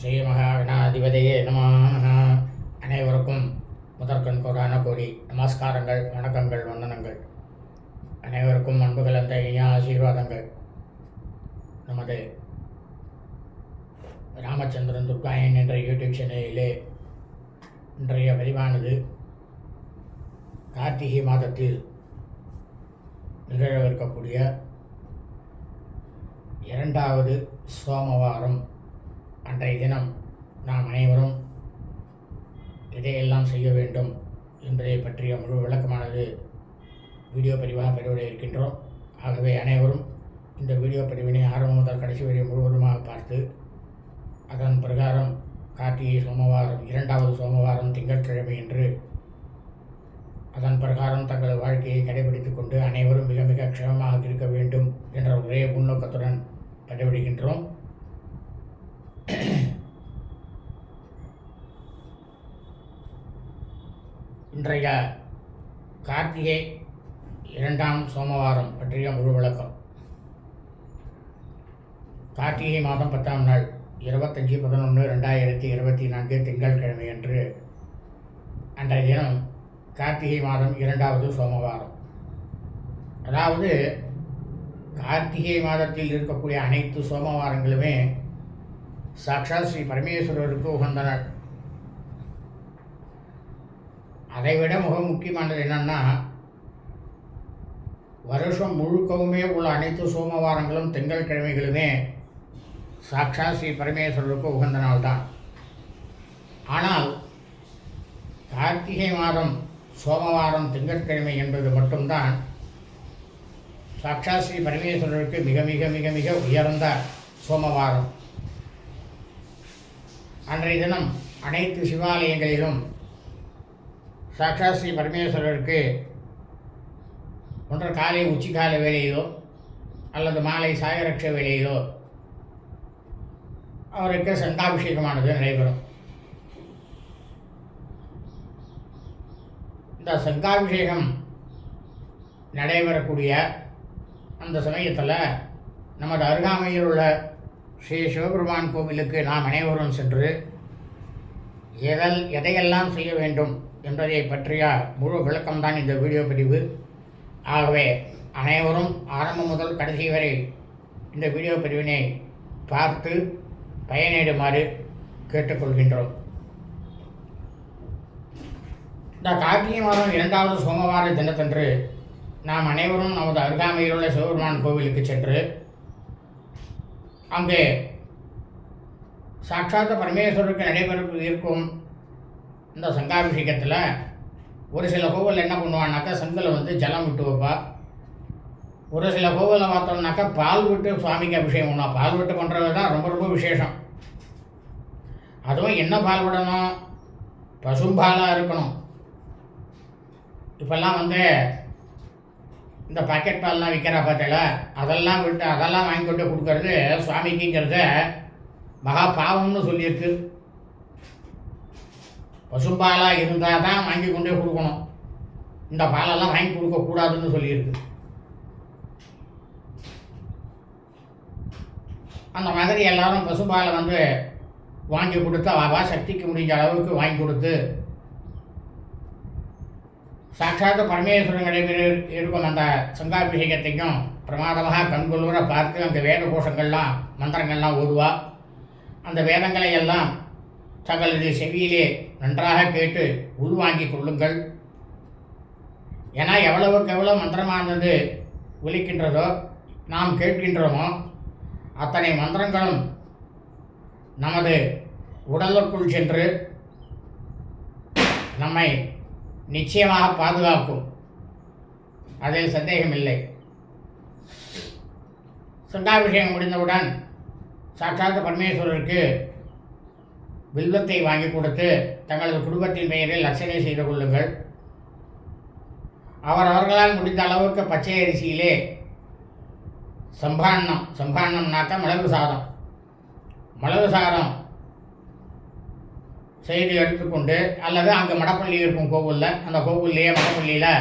ஸ்ரீ மகாகணாதிபதியே நம அனைவருக்கும் முதற்கண் கோடான கோடி நமஸ்காரங்கள் வணக்கங்கள் வந்தனங்கள். அனைவருக்கும் அன்பு கலந்த இனிய ஆசீர்வாதங்கள். நமது ராமச்சந்திரன் துர்காயன் என்ற யூடியூப் சேனலிலே இன்றைய பதிவானது கார்த்திகை மாதத்தில் நிகழவிருக்கக்கூடிய இரண்டாவது சோமவாரம். அன்றைய தினம் நாம் அனைவரும் இதையெல்லாம் செய்ய வேண்டும் என்பதை பற்றிய முழு விளக்கமானது வீடியோ பதிவாக பெறுவதை இருக்கின்றோம். ஆகவே அனைவரும் இந்த வீடியோ பதிவினை ஆரம்பம் முதல் கடைசி வரை முழுவதுமாக பார்த்து அதன் பிரகாரம் கார்த்திகை சோமவாரம் இரண்டாவது சோமவாரம் திங்கட்கிழமை என்று அதன் பிரகாரம் தங்கள் வாழ்க்கையை கடைபிடித்துக் கொண்டு அனைவரும் மிக மிக க்ஷமமாக இருக்க வேண்டும் என்ற ஒரே முன்னோக்கத்துடன் பதிவிடுகின்றோம் இன்றைய கார்த்திகை இரண்டாம் சோமவாரம் பற்றிய முழு விளக்கம். கார்த்திகை மாதம் பத்தாம் நாள் இருபத்தஞ்சி பதினொன்று ரெண்டாயிரத்தி இருபத்தி நான்கு திங்கட்கிழமை அன்று அன்றைய தினம் கார்த்திகை மாதம் இரண்டாவது சோமவாரம். அதாவது கார்த்திகை மாதத்தில் இருக்கக்கூடிய அனைத்து சோமவாரங்களுமே சாக்ஷாத் ஸ்ரீ பரமேஸ்வரருக்கு உகந்த நாள். அதைவிட மிக முக்கியமானது என்னன்னா வருஷம் முழுக்கவுமே உள்ள அனைத்து சோமவாரங்களும் திங்கட்கிழமைகளுமே சாட்சா ஸ்ரீ பரமேஸ்வரருக்கு உகந்த நாள் தான் ஆனால் கார்த்திகை மாதம் சோமவாரம் திங்கட்கிழமை என்பது மட்டும்தான் சாட்சா ஸ்ரீ பரமேஸ்வரருக்கு மிக மிக மிக மிக உயர்ந்த சோமவாரம். அன்றைய தினம் அனைத்து சிவாலயங்களிலும் சாட்சா ஸ்ரீ பரமேஸ்வரருக்கு ஒன்று காலை உச்சிக்கால வேலையோ அல்லது மாலை சாயரட்ச வேலையோ அவருக்கு சந்தாபிஷேகமானது நடைபெறும். இந்த சங்காபிஷேகம் நடைபெறக்கூடிய அந்த சமயத்தில் நமது அருகாமையில் உள்ள ஸ்ரீ சிவபெருமான் கோவிலுக்கு நாம் அனைவரும் சென்று எதல் எதையெல்லாம் செய்ய வேண்டும் என்பதை பற்றிய முழு விளக்கம்தான் இந்த வீடியோ பதிவு. ஆகவே அனைவரும் ஆரம்பம் முதல் கடைசி வரை இந்த வீடியோ பதிவினை பார்த்து பயனிடுமாறு கேட்டுக்கொள்கின்றோம். இந்த கார்த்திகை மாதம் இரண்டாவது சோமவார தினத்தன்று நாம் அனைவரும் நமது அருகாமையில் உள்ள சிவபெருமான் கோவிலுக்கு சென்று அங்கே சாட்சாத்த பரமேஸ்வரருக்கு நடைபெற இருக்கும் இந்த சங்காபிஷேகத்தில் ஒரு சில கோவிலில் என்ன பண்ணுவான்னாக்கா சங்கில் வந்து ஜலம் விட்டு வைப்பா. ஒரு சில கோவிலில் பார்த்தோம்னாக்கா பால் விட்டு சுவாமிக்கு அபிஷேகம் பண்ணுவா. பால் விட்டு பண்ணுறது தான் ரொம்ப ரொம்ப விசேஷம். அதுவும் என்ன பால் விடணும்? பசும்பாலாக இருக்கணும். இப்போல்லாம் வந்து இந்த பாக்கெட் பால்லாம் விற்கிறா பார்த்தல அதெல்லாம் விட்டு அதெல்லாம் வாங்கி கொண்டு கொடுக்கறது சுவாமிக்குங்கிறத மகா பாவம்னு சொல்லியிருக்கு. பசும்பாலாக இருந்தால் தான் வாங்கி கொண்டே கொடுக்கணும். இந்த பாலெல்லாம் வாங்கி கொடுக்கக்கூடாதுன்னு சொல்லியிருக்கு. அந்த மாதிரி எல்லாரும் பசும்பாலை வந்து வாங்கி கொடுத்து அவா சக்திக்கு முடிஞ்ச அளவுக்கு வாங்கி கொடுத்து சாட்சாத்து பரமேஸ்வரன் நடைபெற இருக்கும் அந்த சங்காபிஷேகத்தையும் பிரமாதமாக கண்கொள்வர பார்த்து அந்த வேத கோஷங்கள்லாம் மந்திரங்கள்லாம் ஓதுவா அந்த வேதங்களை எல்லாம் தங்களது செவியிலே நன்றாக கேட்டு உள்வாங்கிக் கொள்ளுங்கள். ஏன்னா எவ்வளவுக்கு எவ்வளோ மந்திரமானது ஒலிக்கின்றதோ நாம் கேட்கின்றோமோ அத்தனை மந்திரங்களும் நமது உடலுக்குள் சென்று நம்மை நிச்சயமாக பாதுகாக்கும். அதில் சந்தேகமில்லை. சண்டாபிஷேகம் முடிந்தவுடன் சாட்சாத் பரமேஸ்வரருக்கு வில்வத்தை வாங்கி கொடுத்து தங்களது குடும்பத்தின் பெயரில் அர்ச்சனை செய்து கொள்ளுங்கள். அவர் அவர்களால் முடிந்த அளவுக்கு பச்சை அரிசியிலே சம்பாண்ணம் சம்பாண்ணம்னாக்கா மிளகு சாதம். மிளகு சாதம் செய்து எடுத்துக்கொண்டு அல்லது அங்கே மடப்பள்ளி இருக்கும் கோவிலில் அந்த கோவில்லையே மடப்பள்ளியில்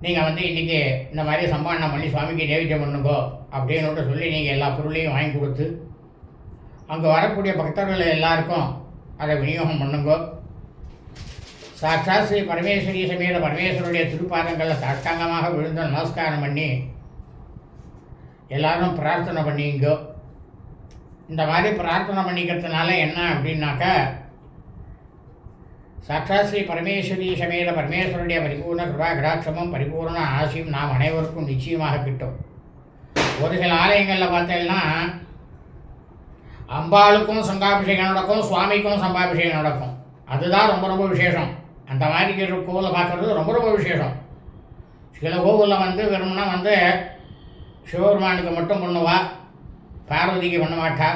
நீங்கள் வந்து இன்றைக்கி இந்த மாதிரி சம்பாண்ணம் பண்ணி சுவாமிக்கு நைவேத்தியம் பண்ணுங்கோ அப்படின்னு சொல்லி நீங்கள் எல்லா பொருளையும் வாங்கி கொடுத்து அங்கே வரக்கூடிய பக்தர்கள் எல்லாருக்கும் அதை விநியோகம் பண்ணுங்கோ. சாட்சா ஸ்ரீ பரமேஸ்வரி சமேத பரமேஸ்வருடைய திருப்பாதங்களில் சாஷ்டாங்கமாக விழுந்து நமஸ்காரம் பண்ணி எல்லாரும் பிரார்த்தனை பண்ணிங்கோ. இந்த மாதிரி பிரார்த்தனை பண்ணிக்கிறதுனால என்ன அப்படின்னாக்கா சாட்சா ஸ்ரீ பரமேஸ்வரி சமேத பரமேஸ்வருடைய பரிபூர்ண கிருபா கடாட்சமும் பரிபூர்ண ஆசையும் நாம் அனைவருக்கும் நிச்சயமாக கிட்டும். ஒரு சில ஆலயங்களில் பார்த்தீங்கன்னா அம்பாளுக்கும் சங்காபிஷேகம் நடக்கும் சுவாமிக்கும் சங்காபிஷேகம் நடக்கும். அதுதான் ரொம்ப ரொம்ப விசேஷம். அந்த மாதிரி இருக்கிற கோவிலை பார்க்குறது ரொம்ப ரொம்ப விசேஷம். சில கோவிலில் வந்து வெறும்னா வந்து சிவபெருமானுக்கு மட்டும் பண்ணுவா பார்வதிக்கு பண்ண மாட்டா.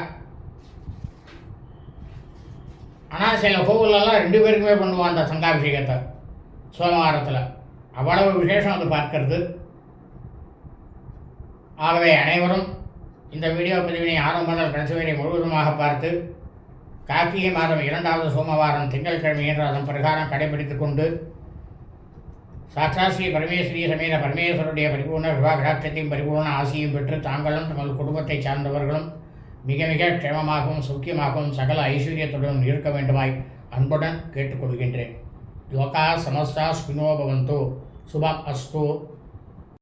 ஆனால் சில கோவிலெல்லாம் ரெண்டு பேருக்குமே பண்ணுவான் அந்த சங்காபிஷேகத்தை சோமவாரத்தில். அவ்வளவு விசேஷம் அது பார்க்கறது. ஆகவே அனைவரும் இந்த வீடியோ பதிவினை ஆரம்ப முதல் கடைசி வரை முழுவதுமாக பார்த்து கார்த்திகை மாதம் இரண்டாவது சோமவாரம் திங்கட்கிழமை என்ற அதன் பிரகாரம் கடைபிடித்துக் கொண்டு சாட்சா ஸ்ரீ பரமேஸ்வரி சமேத பரமேஸ்வருடைய பரிபூர்ண விவாகராட்சத்தையும் பரிபூர்ண ஆசியும் பெற்று தாங்களும் தங்கள் குடும்பத்தைச் சார்ந்தவர்களும் மிக மிக க்ஷேமமாகவும் சுக்கியமாகவும் சகல ஐஸ்வர்யத்துடன் இருக்க வேண்டுமாய் அன்புடன் கேட்டுக்கொள்கின்றேன். யோகா சமஸ்தா ஸ்பினோ பவந்தோ. சுபம் அஸ்து.